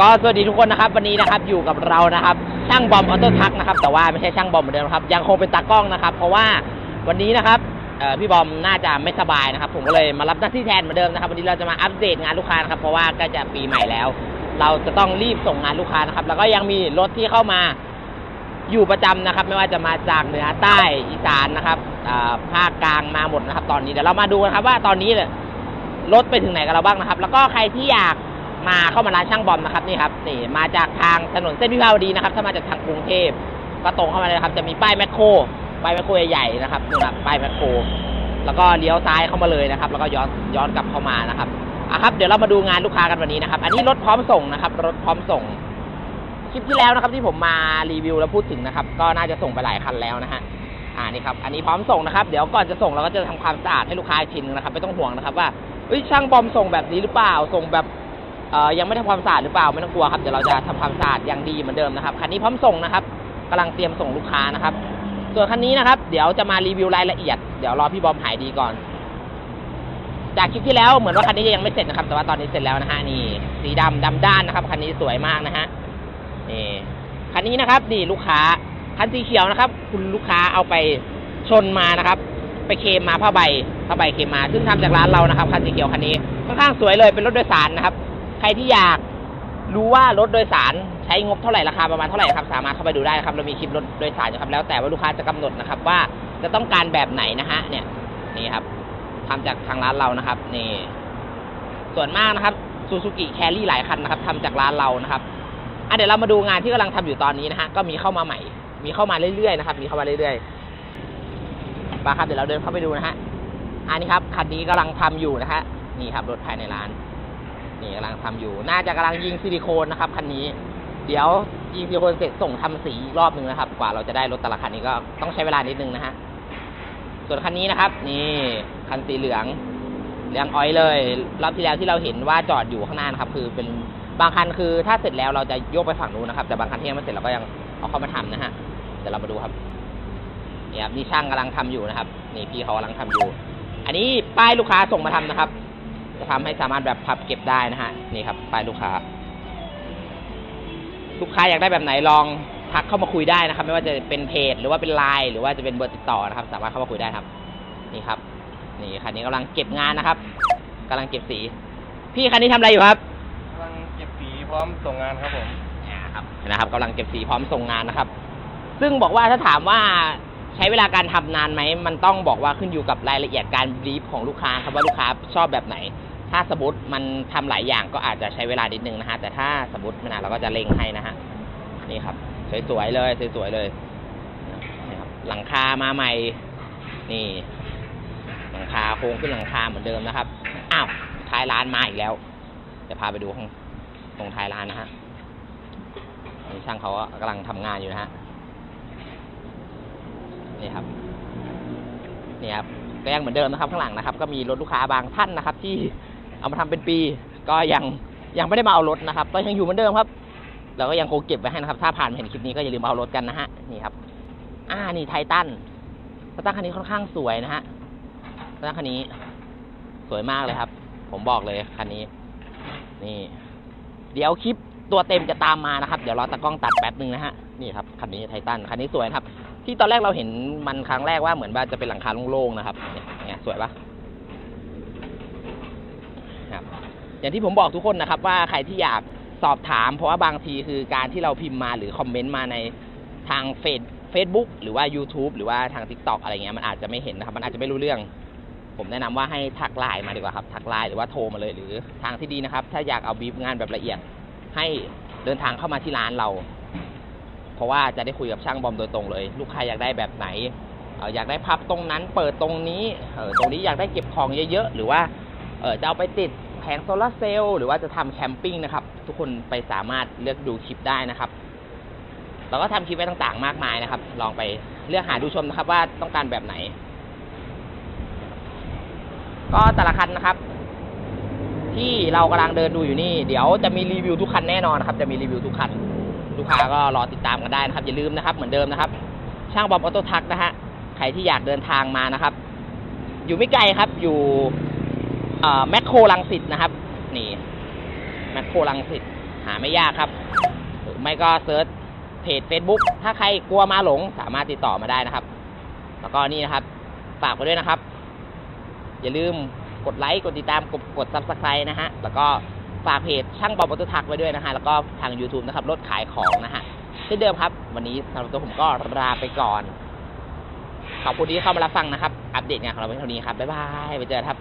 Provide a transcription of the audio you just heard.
ก็สวัสดีทุกคนนะครับ วันนี้นะครับอยู่กับเรานะครับ ช่างบอมออโต้ทักนะครับ แต่ว่าไม่ใช่ช่างบอมเหมือนเดิมครับ ยังคงเป็นตากล้องนะครับ เพราะว่าวันนี้นะครับพี่บอมน่าจะไม่สบายนะครับ ผมก็เลยมารับหน้าที่แทนเหมือนเดิมนะครับ วันนี้เราจะมาอัปเดตงานลูกค้านะครับ เพราะว่าใกล้จะปีใหม่แล้ว เราจะต้องรีบส่งงานลูกค้านะครับ แล้วก็ยังมีรถที่เข้ามาอยู่ประจำนะครับ ไม่ว่าจะมาจากเหนือใต้อีสานนะครับภาคกลางมาหมดนะครับ ตอนนี้เดี๋ยวเรามาดูกันครับ ว่าตอนนี้รถไปถึงไหนกันแล้วบ้างนะครับ แล้วก็ใครที่อยาก มาเข้ามาร้านช่างบอมนะครับนี่ครับนี่มาจากทางถนนเส้นวิภาวดีนะครับ ถ้ามาจากทางกรุงเทพก็ตรงเข้ามาเลยครับ จะมีป้ายแมคโครป้ายแมคโครใหญ่ๆนะครับนู่นนะป้ายแมคโครแล้วก็เลี้ยวซ้ายเข้ามาเลยนะครับ แล้วก็ย้อนย้อนกลับเข้ามานะครับอะครับ เดี๋ยวเรามาดูงานลูกค้ากันวันนี้นะครับ อันนี้รถพร้อมส่งนะครับ รถพร้อมส่งคลิปที่แล้วนะครับ ที่ผมมารีวิวแล้วพูดถึงนะครับ ก็น่าจะส่งไปหลายคันแล้วนะฮะอ่านี่ครับอันนี้พร้อมส่งนะครับ เดี๋ยวก่อนจะส่งเราก็จะทำความสะอาดให้ลูกค้าอีกทีนึงนะครับ ไม่ต้องห่วงนะครับว่าเอ้ยช่างบอมส่งแบบนี้หรือเปล่า ส่งแบบ ยังไม่ทำความสะอาดหรือเปล่าไม่ต้องกลัวครับเดี๋ยวเราจะทำความสะอาดอย่างดีเหมือนเดิมนะครับคันนี้พร้อมส่งนะครับกำลังเตรียมส่งลูกค้านะครับ ส่วนคันนี้นะครับ เดี๋ยวจะมารีวิวรายละเอียดเดี๋ยวรอพี่บอมหายดีก่อน จากคลิปที่แล้วเหมือนว่าคันนี้จะยังไม่เสร็จนะครับ แต่ว่าตอนนี้เสร็จแล้วนะฮะนี่ สีดำดำด้านนะครับคันนี้สวยมากนะฮะนี่คันนี้นะครับนี่ลูกค้าคันสีเขียวนะครับ คุณลูกค้าเอาไปชนมานะครับ ไปเคลมมาผ้าใบผ้าใบเคลมมา ซึ่งทำจากร้านเรานะครับคันสีเขียวคันนี้ค่อนข้างสวยเลยเป็นรถโดยสารนะครับ ใครที่อยากรู้ว่ารถโดยสารใช้งบเท่าไหร่ราคาประมาณเท่าไหร่ครับ สามารถเข้าไปดูได้ครับเรามีคลิปรถโดยสารอยู่ครับแล้วแต่ว่าลูกค้าจะกำหนดนะครับ ว่าจะต้องการแบบไหนนะฮะเนี่ยนี่ครับทำจากทางร้านเรานะครับ นี่ ส่วนมากนะครับซูซูกิแครี่หลายคันนะครับทำจากร้านเรานะครับอะเดี๋ยวเรามาดูงานที่กำลังทำอยู่ตอนนี้นะฮะก็มีเข้ามาใหม่ มีเข้ามาเรื่อยๆนะครับ มีเข้ามาเรื่อยๆมาครับเดี๋ยวเราเดินเข้าไปดูนะฮะอันนี้ครับคันนี้กำลังทำอยู่นะฮะนี่ครับรถภายในร้าน นี่กำลังทำอยู่ น่าจะกำลังยิงซิลิโคนนะครับคันนี้ เดี๋ยวยิงซิลิโคนเสร็จส่งทำสีอีกรอบหนึ่งนะครับ กว่าเราจะได้รถแต่ละคันนี้ก็ต้องใช้เวลานิดนึงนะฮะ ส่วนคันนี้นะครับ นี่คันสีเหลืองเหลืองอ้อยเลย รอบที่แล้วที่เราเห็นว่าจอดอยู่ข้างหน้านะครับ คือเป็นบางคันคือถ้าเสร็จแล้วเราจะโยกไปฝั่งนู้นนะครับ แต่บางคันที่ยังไม่เสร็จเราก็ยังเอาเข้ามาทำนะฮะเดี๋ยวเรามาดูครับนี่ครับนี่ช่างกำลังทำอยู่นะครับ นี่พี่เขากำลังทำอยู่ อันนี้ป้ายลูกค้าส่งมาทำนะครับ จะทำให้สามารถแบบพับเก็บได้นะฮะนี่ครับป้ายลูกค้า ลูกค้าอยากได้แบบไหนลองทักเข้ามาคุยได้นะครับ ไม่ว่าจะเป็นเพจ หรือว่าเป็นไลน์หรือว่าจะเป็นเบอร์ติดต่อนะครับ สามารถเข้ามาคุยได้ครับ นี่ครับ นี่คันนี้กำลังเก็บงานนะครับกำลังเก็บสี พี่คันนี้ทำอะไรอยู่ครับกำลังเก็บสีพร้อมส่งงานครับผมเนี่ยครับนะครับกำลังเก็บสีพร้อมส่งงานนะครับ ซึ่งบอกว่าถ้าถามว่าใช้เวลาการทำนานไหม มันต้องบอกว่าขึ้นอยู่กับรายละเอียดการบรีฟของลูกค้าครับว่าลูกค้าชอบแบบไหน ถ้าสมมติมันทำหลายอย่างก็อาจจะใช้เวลานิดนึงนะฮะ แต่ถ้าสมมติไม่นานเราก็จะเล็งให้นะฮะ นี่ครับ สวยๆเลย สวยๆเลยนี่ครับ หลังคามาใหม่ นี่ หลังคาโค้งขึ้นหลังคาเหมือนเดิมนะครับ อ้าว ท้ายร้านมาอีกแล้วเดี๋ยวพาไปดูข้างตรงท้ายร้านนะฮะนี่ช่างเขาก็กำลังทำงานอยู่นะฮะ นี่ครับ นี่ครับก็ยังเหมือนเดิมนะครับข้างหลังนะครับ ก็มีรถลูกค้าบางท่านนะครับ ที่ เอามาทำเป็นปี ก็ยังยังไม่ได้มาเอารถนะครับก็ยังอยู่เหมือนเดิมครับเราก็ยังคงเก็บไว้ให้นะครับ ถ้าผ่านมาเห็นคลิปนี้ก็อย่าลืมเอารถกันนะฮะนี่ครับ อ่านี่ไททันไททันคันนี้ค่อนข้างสวยนะฮะไททันคันนี้ สวยมากเลยครับ ผมบอกเลยคันนี้ นี่ เดี๋ยวคลิปตัวเต็มจะตามมานะครับ เดี๋ยวรอตากล้องตัดแป๊บหนึ่งนะฮะนี่ครับคันนี้ไททันคันนี้สวยครับ ที่ตอนแรกเราเห็นมันครั้งแรกว่าเหมือนว่าจะเป็นหลังคาโล่งๆนะครับนี่ยเนี่ยสวยปะ ครับอย่างที่ผมบอกทุกคนนะครับ ว่าใครที่อยากสอบถาม เพราะว่าบางทีคือการที่เราพิมพ์มาหรือคอมเมนต์มาในทางเฟซเฟซบุ๊กหรือว่า YouTube หรือว่าทาง Tik t o อกอะไรเงี้ยมันอาจจะไม่เห็นนะครับ มันอาจจะไม่รู้เรื่อง ผมแนะนำว่าให้ทักไลน์มาดีกว่าครับทักไลน์หรือว่าโทรมาเลยหรือทางที่ดีนะครับ ถ้าอยากเอาบีฟงานแบบละเอียด ให้เดินทางเข้ามาที่ร้านเรา เพราะว่าจะได้คุยกับช่างบอมโดยตรงเลย ลูกค้าอยากได้แบบไหนเอออยากได้พับตรงนั้น เปิดตรงนี้เออตรงนี้อยากได้เก็บของเยอะๆหรือว่าเออจะเอาไปติด ผงโซลาร์เซลล์หรือว่าจะทำแคมปิ้งนะครับ ทุกคนไปสามารถเลือกดูคลิปได้นะครับเราก็ทำคลิปไว้ต่างๆ มากมายนะครับ ลองไปเลือกหาดูชมนะครับ ว่าต้องการแบบไหน ก็แต่ละคันนะครับ ที่เรากำลังเดินดูอยู่นี่ เดี๋ยวจะมีรีวิวทุกคันแน่นอนนะครับ จะมีรีวิวทุกคัน ลูกค้าก็รอติดตามกันได้นะครับ อย่าลืมนะครับ เหมือนเดิมนะครับ ช่างบอมออโต้ทักนะฮะใครที่อยากเดินทางมานะครับ อยู่ไม่ไกลครับอยู่ แมคโครลังสิตนะครับ นี่แมคโครลังสิตหาไม่ยากครับ หรือไม่ก็เซิร์ชเพจ Facebook ถ้าใครกลัวมาหลงสามารถติดต่อมาได้นะครับ แล้วก็นี่นะครับฝากไปด้วยนะครับ อย่าลืมกดไลค์กดติดตามกดกดซับสไครต์นะฮะ แล้วก็ฝากเพจช่างบอมออต้ทักไว้ด้วยนะฮะ แล้วก็ทาง YouTube นะครับรถขายของนะฮะเช่นเดิมครับ วันนี้สำหรับตัวผมก็ลาไปก่อน ขอบคุณที่เข้ามารับฟังนะครับ อัปเดตงานของเราเป็นเท่านี้ครับ บ๊ายบาย ไปเจอกันครับ